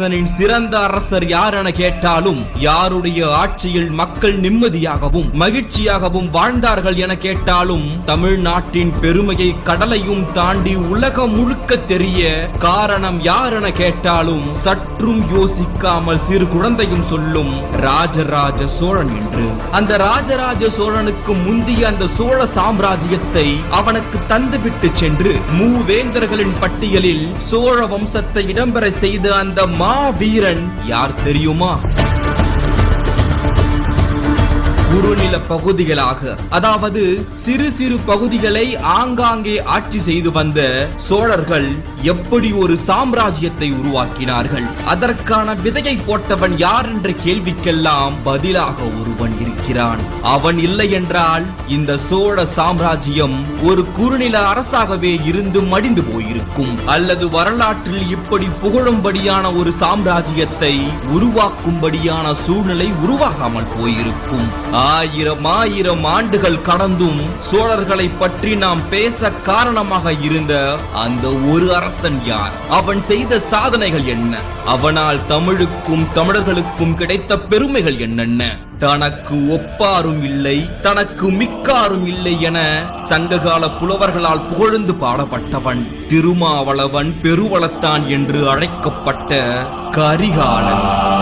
அரசனின் சிறந்த அரசர் யார் என கேட்டாலும் யாருடைய ஆட்சியில் மக்கள் நிம்மதியாகவும் மகிழ்ச்சியாகவும் வாழ்ந்தார்கள் என கேட்டாலும் தமிழ்நாட்டின் பெருமையை கடலையும் தாண்டி உலகம் முழுக்க தெரிய காரணம் யார் என கேட்டாலும் சற்றும் யோசிக்காமல் சிறு குழந்தையும் சொல்லும் ராஜராஜ சோழன் என்று. அந்த ராஜராஜ சோழனுக்கு முந்திய அந்த சோழ சாம்ராஜ்யத்தை அவனுக்கு தந்துவிட்டு சென்று மூவேந்தர்களின் பட்டியலில் சோழ வம்சத்தை இடம்பெற செய்த அந்த மாவீரன் யார் தெரியுமா? குறுநில பகுதிகளாக அதாவது சிறு சிறு பகுதிகளை ஆங்காங்கே ஆட்சி செய்து வந்த சோழர்கள் எப்படி ஒரு சாம்ராஜ்யத்தை உருவாக்கினார்கள்? அதற்கான விதையை போட்டவன் யார் என்ற கேள்விக்கெல்லாம் பதிலாக ஒருவன் இருக்கிறான். அவன் இல்லை என்றால் இந்த சோழ சாம்ராஜ்யம் ஒரு குறுநில அரசாகவே இருந்து மடிந்து போயிருக்கும். அல்லது வரலாற்றில் இப்படி புகழும்படியான ஒரு சாம்ராஜ்யத்தை உருவாக்கும்படியான சூழ்நிலை உருவாகாமல் போயிருக்கும். ஆயிரம் ஆயிரம் ஆண்டுகள் கடந்தும் சோழர்களை பற்றி நாம் பேச காரணமாக இருந்த அந்த ஒரு அரசன் யார்? அவன் செய்த சாதனைகள் என்ன? அவனால் தமிழுக்கும் தமிழர்களுக்கும் கிடைத்த பெருமைகள் என்னென்ன? தனக்கு ஒப்பாரும் இல்லை தனக்கு மிக்காரும் இல்லை என சங்ககால புலவர்களால் புகழ்ந்து பாடப்பட்டவன் திருமாவளவன் பெருவளத்தான் என்று அழைக்கப்பட்ட கரிகாலன்.